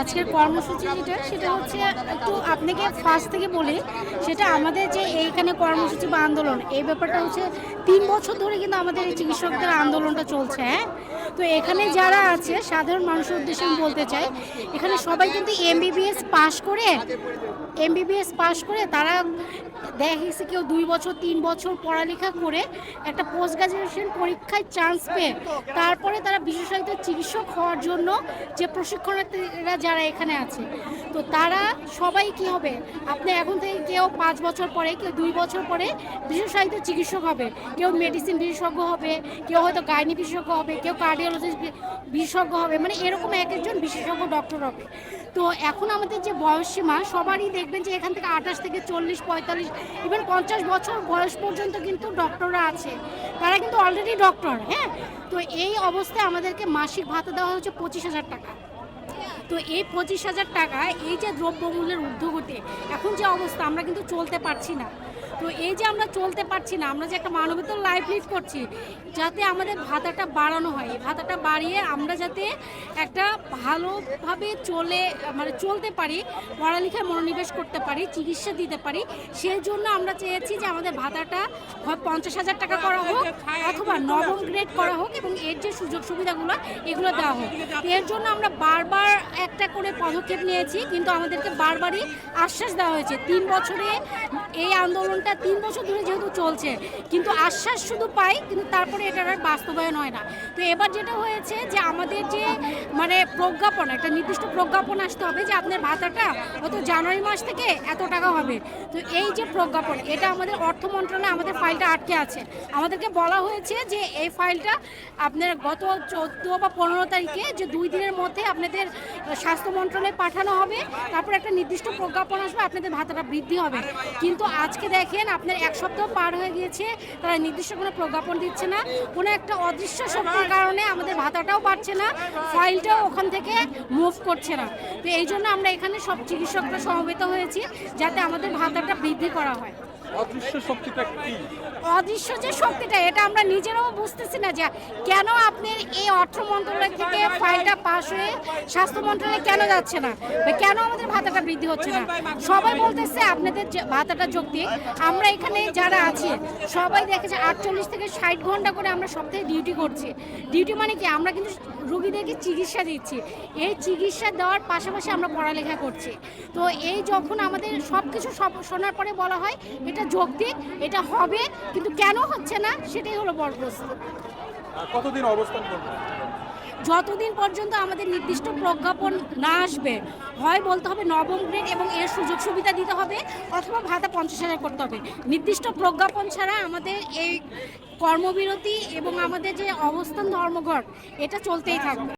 আজকের কর্মসূচি যেটা, সেটা হচ্ছে একটু আপনাকে ফার্স্ট থেকে বলি, সেটা আমাদের যে এইখানে কর্মসূচি বা আন্দোলন, এই ব্যাপারটা হচ্ছে তিন বছর ধরে কিন্তু আমাদের এই চিকিৎসকদের আন্দোলনটা চলছে হ্যাঁ? তো এখানে যারা আছে, সাধারণ মানুষের উদ্দেশ্যে আমি বলতে চাই, এখানে সবাই কিন্তু এমবিবিএস পাশ করে এমবিবিএস পাশ করে তারা দেখা গেছে কেউ দুই বছর, তিন বছর পড়ালেখা করে একটা পোস্ট গ্রাজুয়েশন পরীক্ষায় চান্স পেয়ে, তারপরে তারা বিশেষায়িত চিকিৎসক হওয়ার জন্য যে প্রশিক্ষণার্থীরা যারা এখানে আছে। তো তারা সবাই কি হবে? আপনি এখন থেকে কেউ পাঁচ বছর পরে, কেউ দুই বছর পরে বিশেষায়িত চিকিৎসক হবে, কেউ মেডিসিন বিশেষজ্ঞ হবে, কেউ হয়তো গাইনি বিশেষজ্ঞ হবে, কেউ কার্ডিওলজিস্ট বিশেষজ্ঞ হবে মানে এরকম এক একজন বিশেষজ্ঞ ডক্টর হবে। তো এখন আমাদের যে বয়সসীমা সবারই দেখবেন যে এখান থেকে আঠাশ থেকে চল্লিশ, পঁয়তাল্লিশ ইভেন পঞ্চাশ বছর বয়স পর্যন্ত কিন্তু ডক্টররা আছে। তারা কিন্তু অলরেডি ডক্টর হ্যাঁ? তো এই অবস্থায় আমাদেরকে মাসিক ভাতা দেওয়া হচ্ছে পঁচিশ হাজার টাকা। তো এই পঁচিশ হাজার টাকা, এই যে দ্রব্যমূল্যের ঊর্ধ্বগতি, এখন যে অবস্থা, আমরা কিন্তু চলতে পারছি না। তো এই যে আমরা চলতে পারছি না আমরা যে একটা মানবিত লাইফ লিড করছি যাতে আমাদের ভাতাটা বাড়ানো হয়। এই ভাতাটা বাড়িয়ে আমরা যাতে একটা ভালোভাবে চলে মানে চলতে পারি পড়ালেখায় মনোনিবেশ করতে পারি চিকিৎসা দিতে পারি সেই জন্য আমরা চেয়েছি যে আমাদের ভাতাটা হয় পঞ্চাশ হাজার টাকা করা হোক অথবা নবম গ্রেড করা হোক এবং এর যে সুযোগ সুবিধাগুলো এগুলো দেওয়া হোক। এর জন্য আমরা বারবার একটা করে পদক্ষেপ নিয়েছি কিন্তু আমাদেরকে বারবারই আশ্বাস দেওয়া হয়েছে। তিন বছরে এই আন্দোলনটা তিন বছর ধরে যেহেতু চলছে, কিন্তু আশ্বাস শুধু পাই, কিন্তু তারপরে এটার আর বাস্তবায়ন হয় না। তো এবার যেটা হয়েছে যে আমাদের যে মানে প্রজ্ঞাপন, একটা নির্দিষ্ট প্রজ্ঞাপন আসতে হবে যে আপনার ভাতাটা হয়তো জানুয়ারি মাস থেকে এত টাকা হবে। তো এই যে প্রজ্ঞাপন, এটা আমাদের অর্থ মন্ত্রণালয়ে আমাদের ফাইলটা আটকে আছে। আমাদেরকে বলা হয়েছে যে এই ফাইলটা আপনার গত চোদ্দ বা পনেরো তারিখে যে দুই দিনের মধ্যে আপনাদের স্বাস্থ্য মন্ত্রণালয়ে পাঠানো হবে, তারপর একটা নির্দিষ্ট প্রজ্ঞাপন আসবে, আপনাদের ভাতাটা বৃদ্ধি হবে। কিন্তু আজকে দেখেন আপনার এক সপ্তাহ পার হয়ে গিয়েছে, তারা নির্দিষ্ট কোনো প্রজ্ঞাপন দিচ্ছে না। কোনো একটা অদৃশ্য শক্তির কারণে আমাদের ভাতাটাও পাচ্ছে না, ফাইলটাও ওখান থেকে মুভ করছে না। তো এই জন্য আমরা এখানে সব চিকিৎসকরা সমবেত হয়েছি, যাতে আমাদের ভাতাটা বৃদ্ধি করা হয়। অদৃশ্য শক্তিটা কি? অদৃশ্য যে শক্তিটা, এটা আমরা নিজেরাও বুঝতেছি না যে কেন আপনার এই অর্থ মন্ত্রণালয় থেকে ফাইলটা পাস হয়ে স্বাস্থ্য মন্ত্রণালয়ে কেন যাচ্ছে না? কেন আমাদের ভাতাটা বৃদ্ধি হচ্ছে না? সবাই বলতেছে আপনাদের ভাতাটা যৌক্তিক, আমরা এখানে যারা আছি, সবাই দেখেছে আটচল্লিশ থেকে ষাট ঘণ্টা করে আমরা সপ্তাহে ডিউটি করছি। ডিউটি মানে কি? আমরা কিন্তু রুগীদেরকে চিকিৎসা দিচ্ছি। এই চিকিৎসা দেওয়ার পাশাপাশি আমরা পড়ালেখা করছি। তো এই যখন আমাদের সব কিছু শোনার পরে বলা হয়, এটা যৌক্তিক এটা হবে কিন্তু কেন হচ্ছে না সেটাই হলো বড় প্রশ্ন। কতদিন অবস্থান করবে যতদিন পর্যন্ত আমাদের নির্দিষ্ট প্রজ্ঞাপন না আসবে হয় বলতে হবে নবম গ্রেড এবং এর সুযোগ সুবিধা দিতে হবে অথবা ভাতা পঞ্চাশ হাজার করতে হবে। নির্দিষ্ট প্রজ্ঞাপন ছাড়া আমাদের এই কর্মবিরতি এবং আমাদের যে অবস্থান ধর্মঘট এটা চলতেই থাকবে।